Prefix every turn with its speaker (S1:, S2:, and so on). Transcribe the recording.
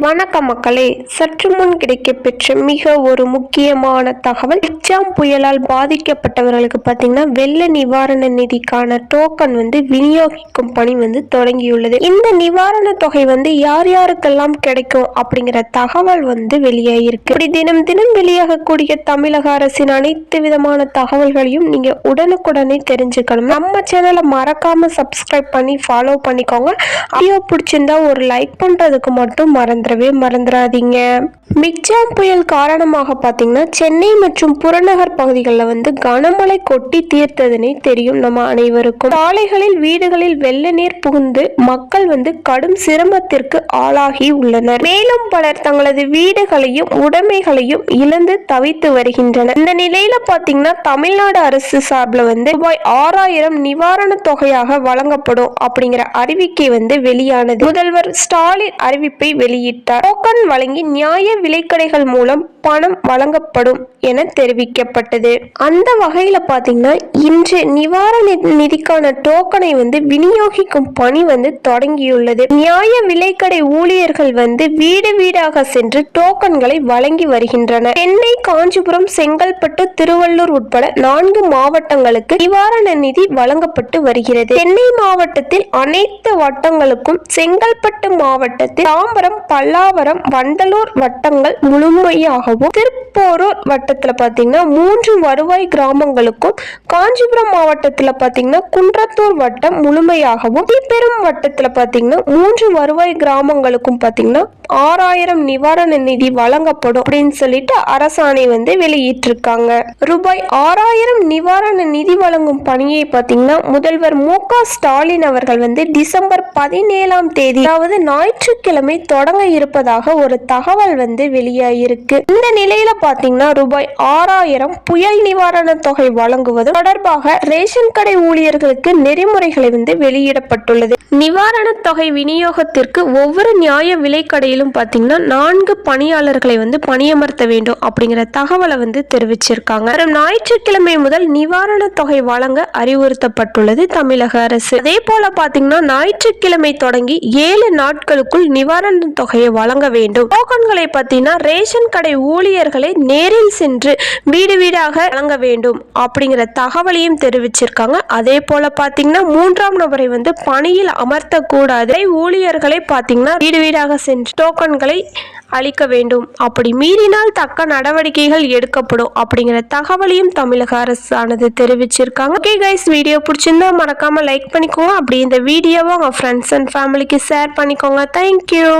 S1: வணக்க மக்களே சற்று முன் கிடைக்கப்பெற்ற மிக ஒரு முக்கியமான தகவல் எக்ஸாம் புயலால் பாதிக்கப்பட்டவர்களுக்கு பார்த்தீங்கன்னா வெள்ள நிவாரண நிதிக்கான டோக்கன் வந்து விநியோகிக்கும் பணி வந்து தொடங்கியுள்ளது. இந்த நிவாரண தொகை வந்து யார் யாருக்கெல்லாம் கிடைக்கும் அப்படிங்கிற தகவல் வந்து வெளியாகிருக்கு இப்படி தினம் தினம் வெளியாகக்கூடிய தமிழக அரசின் அனைத்து விதமான தகவல்களையும் நீங்க உடனுக்குடனே தெரிஞ்சுக்கணும். நம்ம சேனலை மறக்காம சப்ஸ்கிரைப் பண்ணி ஃபாலோ பண்ணிக்கோங்க. வீடியோ பிடிச்சிருந்தா ஒரு லைக் பண்றதுக்கு மட்டும் மறந்து மறந்துடவே மறந்துடாதீங்க மிக்ஜாம் புயல் காரணமாக பார்த்தீங்கன்னா சென்னை மற்றும் புறநகர் பகுதிகளில் வந்து கனமழை கொட்டி தீர்த்ததுனே தெரியும் நம்ம அனைவருக்கும். சாலைகளில் வீடுகளில் வெள்ள நீர் புகுந்து மக்கள் வந்து கடும் சிரமத்திற்கு ஆளாகி உள்ளனர். மேலும் பலர் தங்களது வீடுகளையும் உடைமைகளையும் இழந்து தவித்து வருகின்றனர். இந்த நிலையில பாத்தீங்கன்னா தமிழ்நாடு அரசு சார்பில் வந்து ரூபாய் ஆறாயிரம் நிவாரண தொகையாக வழங்கப்படும் அப்படிங்கிற அறிவிக்கை வந்து வெளியானது. முதல்வர் ஸ்டாலின் அறிவிப்பை வெளியிட்டார். டோக்கன் வழங்கி நியாய விலைக்கடைகள் மூலம் பணம் வழங்கப்படும் என தெரிவிக்கப்பட்டது. அந்த வகையில பாத்தீங்கன்னா இன்று நிவாரண நிதிக்கான டோக்கனை வந்து விநியோகிக்கும் பணி வந்து தொடங்கியுள்ளது. நியாய விலைக்கடை ஊழியர்கள் வந்து வீடு வீடாக சென்று டோக்கன்களை வழங்கி வருகின்றனர் சென்னை காஞ்சிபுரம் செங்கல்பட்டு திருவள்ளூர் உட்பட நான்கு மாவட்டங்களுக்கு நிவாரண நிதி வழங்கப்பட்டு வருகிறது. சென்னை மாவட்டத்தில் அனைத்து வட்டங்களுக்கும் செங்கல்பட்டு மாவட்டத்தில் தாம்பரம் பல்லாவரம் வண்டலூர் வட்டங்கள் முழுமையாகவும் திருப்போரூர் வட்டத்தில் பார்த்தீங்கன்னா மூன்று வருவாய் கிராமங்களுக்கும் காஞ்சிபுரம் மாவட்டத்தில் பார்த்தீங்கன்னா குன்றத்தூர் வட்டம் முழுமையாகவும் தீப்பெரும் வட்டத்தில் பார்த்தீங்கன்னா மூன்று வருவாய் கிராமங்களுக்கும் பார்த்தீங்கன்னா ஆறாயிரம் நிவாரண நிதி வழங்கப்படும் அப்படின்னு சொல்லிட்டு அரசாணை வந்து வெளியிட்டிருக்காங்க. ரூபாய் ஆறாயிரம் நிவாரண நிதி வழங்கும் பணியை பார்த்தீங்கன்னா முதல்வர் மு க ஸ்டாலின் அவர்கள் வந்து டிசம்பர் பதினேழாம் தேதி அதாவது ஞாயிற்றுக்கிழமை தொடங்க இருப்பதாக ஒரு தகவல் வந்து வெளியாயிருக்கு. இந்த நிலையில பார்த்தீங்கன்னா ரூபாய் ஆறாயிரம் புயல் நிவாரண தொகை வழங்குவது தொடர்பாக ரேஷன் கடை ஊழியர்களுக்கு நெறிமுறைகளை வந்து வெளியிடப்பட்டுள்ளது. நிவாரண தொகை விநியோகத்திற்கு ஒவ்வொரு நியாய விலை கடையிலும் பாத்தீங்கன்னா நான்கு பணியாளர்களை வந்து பணியமர்த்த வேண்டும் அப்படிங்கிற தகவலை வந்து தெரிவிச்சிருக்காங்க. வரும் ஞாயிற்றுக்கிழமை முதல் நிவாரண தொகை வழங்க அறிவுறுத்தப்பட்டுள்ளது தமிழக அரசு. அதே போல பாத்தீங்கன்னா ஞாயிற்றுக்கிழமை தொடங்கி ஏழு நாட்களுக்குள் நிவாரண தொகை தொகையை வழங்க வேண்டும். டோக்கன்களை பார்த்தீங்கன்னா ரேஷன் கடை ஊழியர்களை நேரில் சென்று வீடு வீடாக வழங்க வேண்டும் அப்படிங்கிற தகவலையும் தெரிவிச்சிருக்காங்க. அதே போல பார்த்தீங்கன்னா மூன்றாம் நபரை வந்து பணியில் அமர்த்தக்கூடாது. ஊழியர்களை பார்த்தீங்கன்னா வீடு வீடாக சென்று டோக்கன்களை அளிக்க வேண்டும். அப்படி மீறினால் தக்க நடவடிக்கைகள் எடுக்கப்படும் அப்படிங்கிற தகவலையும் தமிழக அரசானது தெரிவிச்சிருக்காங்க. ஓகே கைஸ் வீடியோ பிடிச்சிருந்தா மறக்காம லைக் பண்ணிக்கோங்க. அப்படி இந்த வீடியோவை உங்கள் ஃப்ரெண்ட்ஸ் அண்ட் ஃபேமிலிக்கு ஷேர் பண்ணிக்கோங்க. Thank you